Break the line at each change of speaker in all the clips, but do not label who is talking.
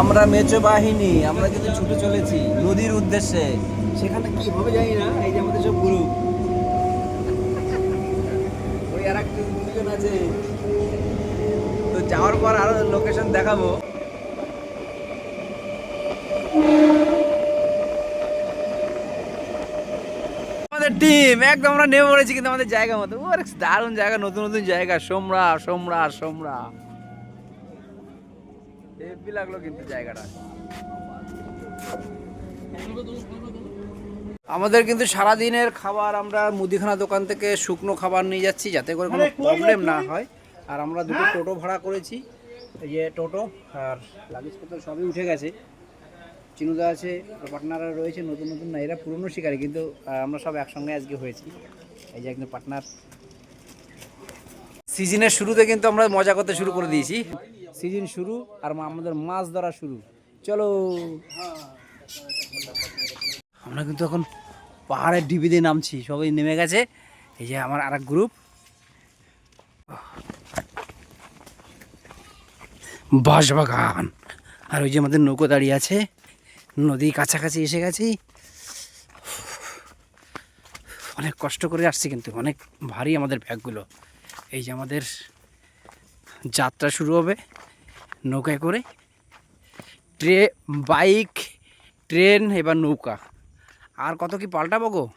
আমরা মেচো বাহিনী, আমরা কিন্তু ছুটে চলেছি নদীর উদ্দেশ্যে। সেখানে কি হবে জানি না, এই যে আমাদের সব গ্রুপ ওই আর একটা দুজন আছে। তো যাওয়ার পর আরও লোকেশন দেখাবো। আমাদের টিম একদম আমরা নেমে পড়েছি কিন্তু আমাদের জায়গা মতো। দারুণ জায়গা, নতুন নতুন জায়গা। সোমরা সোমরা সোমরা। হেভি লাগল কিন্তু জায়গাটা। আমাদের কিন্তু সারাদিনের খাবার আমরা মুদিখানা দোকান থেকে শুকনো খাবার নিয়ে যাচ্ছি যাতে করে কোনো প্রবলেম না হয়। আর আমরা দুটো টোটো ভাড়া করেছি এই যে টোটো আর লাগেজপত্র সবই উঠে গেছে। চিনুদা আছে পার্টনাররা রয়েছে নতুন নতুন না এরা পুরনো শিকারি কিন্তু আমরা সব একসঙ্গে আজকে হয়েছি। এই যে একজন পার্টনার। সিজনের শুরুতে কিন্তু আমরা মজা করতে শুরু করে দিয়েছি। সিজন শুরু আর আমাদের মাছ ধরা শুরু। চলো। আমরা কিন্তু এখন পাহাড়ের ডিবি দিয়ে নামছি, সবাই নেমে গেছে। এই যে আমার আর গ্রুপ বাঁশবাগান। আর ওই যে আমাদের নৌকো দাঁড়িয়ে আছে। নদী কাছাকাছি এসে গেছি। অনেক কষ্ট করে আসছি কিন্তু, অনেক ভারী আমাদের ব্যাগগুলো এই যে আমাদের যাত্রা শুরু হবে। নৌকায় করে। ট্রে বাইক ট্রেন এবার নৌকা। আর কত কি পাল্টাবো গো?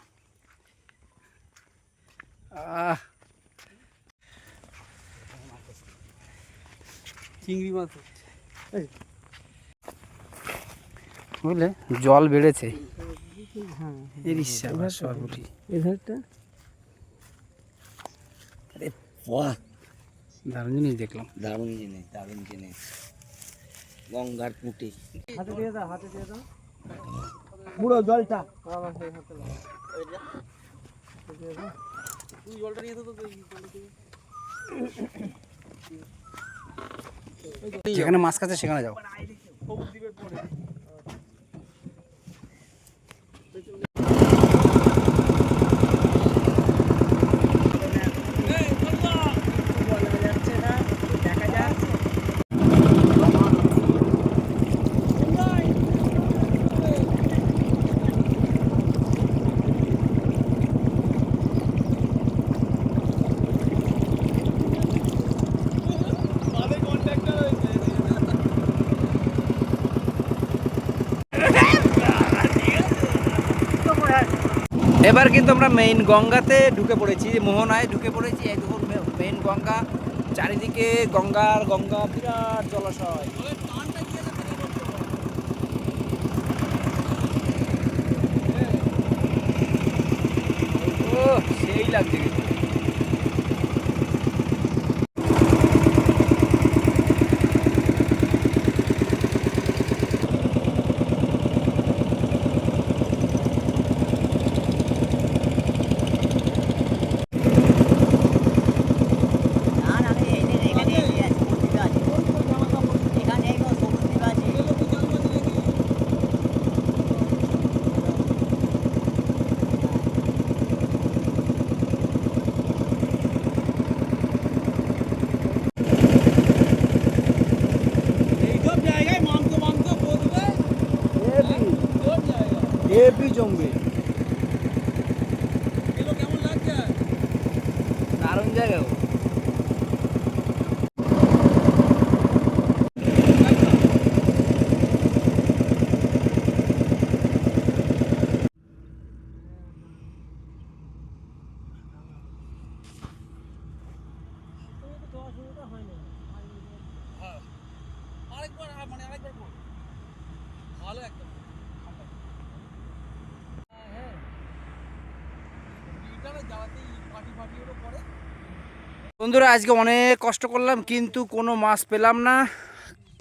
আহ,
চিংড়ি মাছ
বুঝলে? জল বেড়েছে।
হ্যাঁ।
দারুণ জিনিস দেখলাম।
দারুণ জিনিস দারুণ জিনিস। গঙ্গার পুঁটি।
হাতে দিয়ে দাও হাতে দিয়ে দাও। পুরো জলটা। বাবা সেই হাতে লাও। দিয়ে দাও। তুই জলটা নিয়ে তো তুই
যেখানে মাছ কাছে সেখানে যাও। এবার কিন্তু আমরা মেইন গঙ্গাতে ঢুকে পড়েছি মোহনায় ঢুকে পড়েছি। এই দেখুন মেইন গঙ্গা, চারিদিকে গঙ্গার গঙ্গা বিরাট জলাশয়। সেই লাগছে কিন্তু। হেভি জমবে
এগুলো কেমন লাগছে
দারুণ জায়গা গো।
আরেকবার আ- মানে আরেকবার কর ভালো একদম ঠান্ডা। হ্যাঁ লিটারে জ্বালাতেই ফাটি ফাটি ওটা পরে
বন্ধুরা, আজকে অনেক কষ্ট করলাম, কিন্তু কোনো মাছ পেলাম না।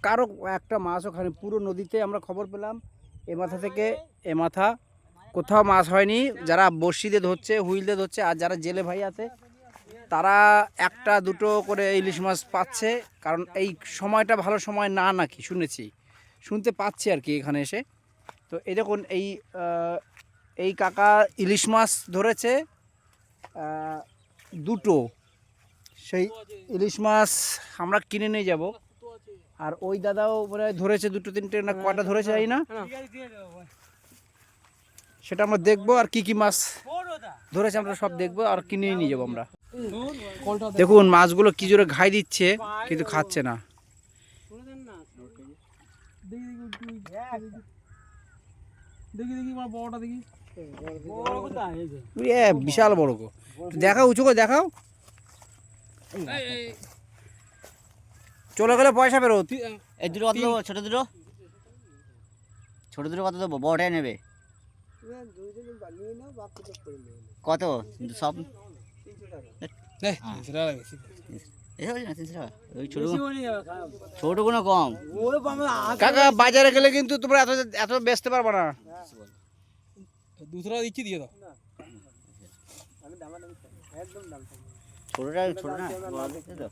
কারও একটা মাছ ওখানে, পুরো নদীতে আমরা খবর পেলাম, এ মাথা থেকে এ মাথা। কোথাও মাছ হয়নি, যারা দিয়ে ধরছে, হুইল দিয়ে ধরছে, আর যারা জেলে ভাই আছে, তারা একটা দুটো করে ইলিশ মাছ পাচ্ছে, কারণ এই সময়টা ভালো সময় না নাকি, শুনেছি। শুনতে পাচ্ছি আর কি এখানে এসে। তো দেখুন, এই এই কাকা ইলিশ মাছ ধরেছে দুটো। সেই ইলিশ মাছ আমরা কিনে নিয়ে যাব। আর ওই দাদাও মানে ধরেছে দুটো, তিনটে না কটা ধরেছে, জানি না। সেটা আমরা দেখব আর কি কি মাছ ধরেছে আমরা সব দেখব আর কিনে নিয়ে যাব আমরা। দেখুন, মাছগুলো কি জোরে ঘাই দিচ্ছে, কিন্তু খাচ্ছে না।
দেখি দেখি দেখি দেখি বড় বড়টা দেখি।
বিশাল বড় গো। দেখাও উঁচু করে দেখাও। চলে গেলে পয়সা ফেরত
এই দুটো কত দেবো? ছোটো দুটো? ছোটো দুটো কত দেবো? বড়টাই নেবে। কত? সব ছোটো কোনো কম।
কাকা বাজারে গেলে কিন্তু তোমরা এত এত বেচতে পারবে না।
দুশো টাকা দিচ্ছি দিয়ে দাও।
ছোটোটা ছোটো না বড় দেখতে তো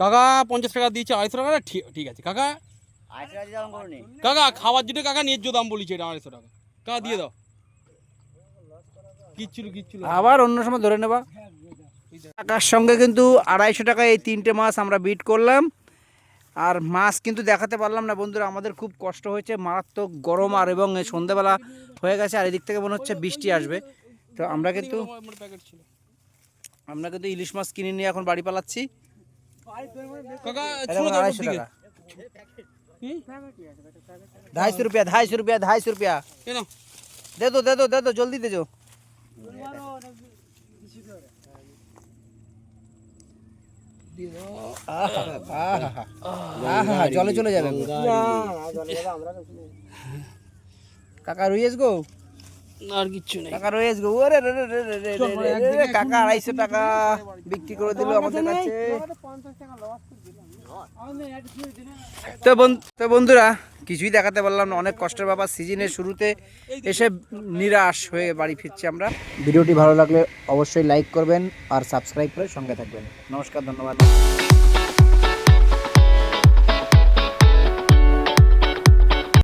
কাকা পঞ্চাশ টাকা দিয়েছে আড়াইশো টাকা? ঠিক আছে। কাকা? কাকা খাবার জন্য কাকা ন্যায্য দাম বলেছে এটা আড়াইশো টাকা। কাকা দিয়ে দাও। কিচ্ছুলো কিচ্ছুলো
আবার অন্য সময় ধরে নেবা। টাকার সঙ্গে কিন্তু আড়াইশো টাকা এই তিনটে মাছ আমরা বিট করলাম। আর মাছ কিন্তু দেখাতে পারলাম না বন্ধুরা আমাদের খুব কষ্ট হয়েছে মারাত্মক গরম আর এবং এই সন্ধ্যাবেলা হয়ে গেছে আর এদিক থেকে মনে হচ্ছে বৃষ্টি আসবে তো আমরা কিন্তু
আমার প্যাকেট ছিল
আমরা কিন্তু ইলিশ মাছ কিনে নিয়ে এখন বাড়ি পালাচ্ছি
কাকা
এটা
ছোটো
এখন
দাও
আড়াইশো
দিকে
টাকা
কি?
ढाई सौ रुपया ढाई सौ रुपया ढाई सौ रुपया
কেন
दे दो दे दो दे दो जल्दी दे दो জলে চলে যাবে কাকা রুইয়েস গো?
আর কিচ্ছু নেই।
কাকা রয়েস গো। ওরে রে রে রে রে কাকা আড়াইশো টাকা বিক্রি করে দিল আমাদের কাছে 50 টাকা লস তো বন্ধুরা, কিছুই দেখাতে পারলাম না। অনেক কষ্টের বাবা সিজনের শুরুতে এসে নিরাশ হয়ে বাড়ি ফিরছি আমরা। ভিডিওটি ভালো লাগলে অবশ্যই লাইক করবেন আর সাবস্ক্রাইব করে সঙ্গে থাকবেন। নমস্কার, ধন্যবাদ।